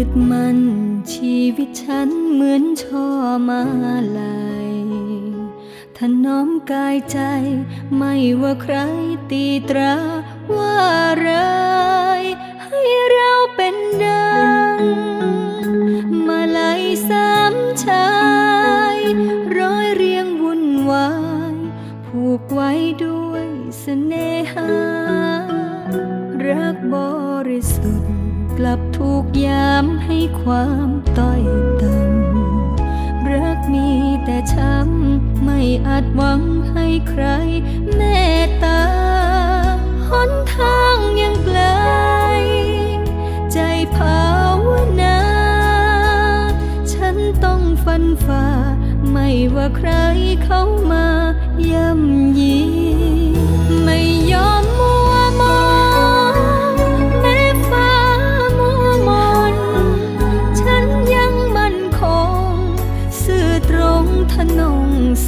ึดมั่นชีวิตฉันเหมือนช่อมาลายถนอมกายใจไม่ว่าใครตีตราว่าร้ายให้เราเป็นดัง มาลายสามชาย ร้อยเรียงวุ่นวาย ผูกไว้ด้วยเสน่หา รักบริส ลับถูกยามให้ความต้อยต่ำรักมีแต่ช้ำไม่อาจหวังให้ใครเมตตาหนทางยังไกล ใจภาวนา ฉันต้องฟันฝ่า ไม่ว่าใครเข้ามา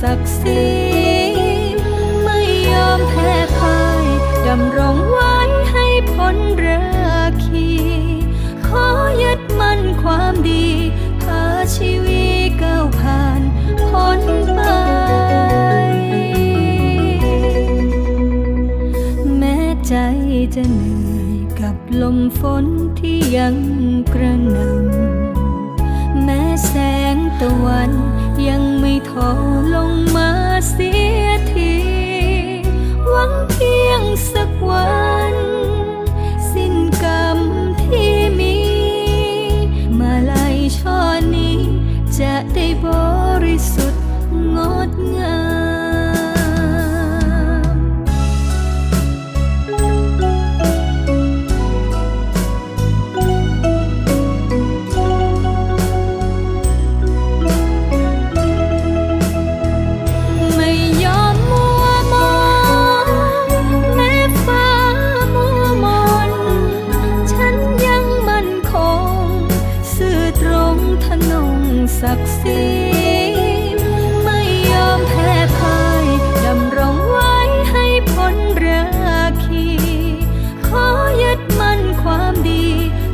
ศักดิ์ศรีไม่ยอมแพ้พ่ายดำรงไว้ให้พ้นราคีขอยึดมั่นความดีพาชีวิตก้าวผ่านพ้นไปแม้ใจจะเหนื่อยกับลมฝนที่ยังกระหน่ำแม้แสงตะวัน ทอลงมาเสียที หวังเพียงสักวัน สิ้นกรรมที่มี มาลัยช่อนี้ จะได้บริสุทธิ์งดงาม ศักดิ์ศรีไม่ยอมแพ้พ่ายดำรงไว้ให้พ้นราคี ขอยึดมั่นความดี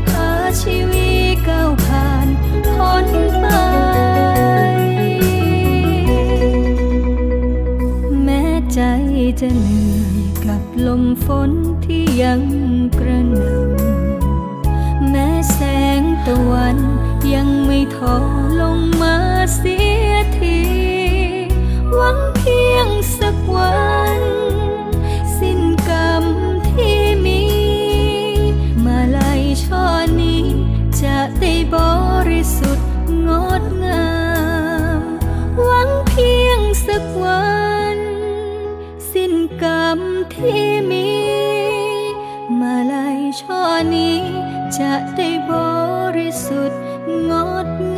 พาชีวิตก้าวผ่านพ้นไป แม้ใจจะเหนื่อยกับลมฝนที่ยังกระ กวัน สิ้นกรรมที่มี มาลายช่อนี้จะได้บริสุทธิ์งดง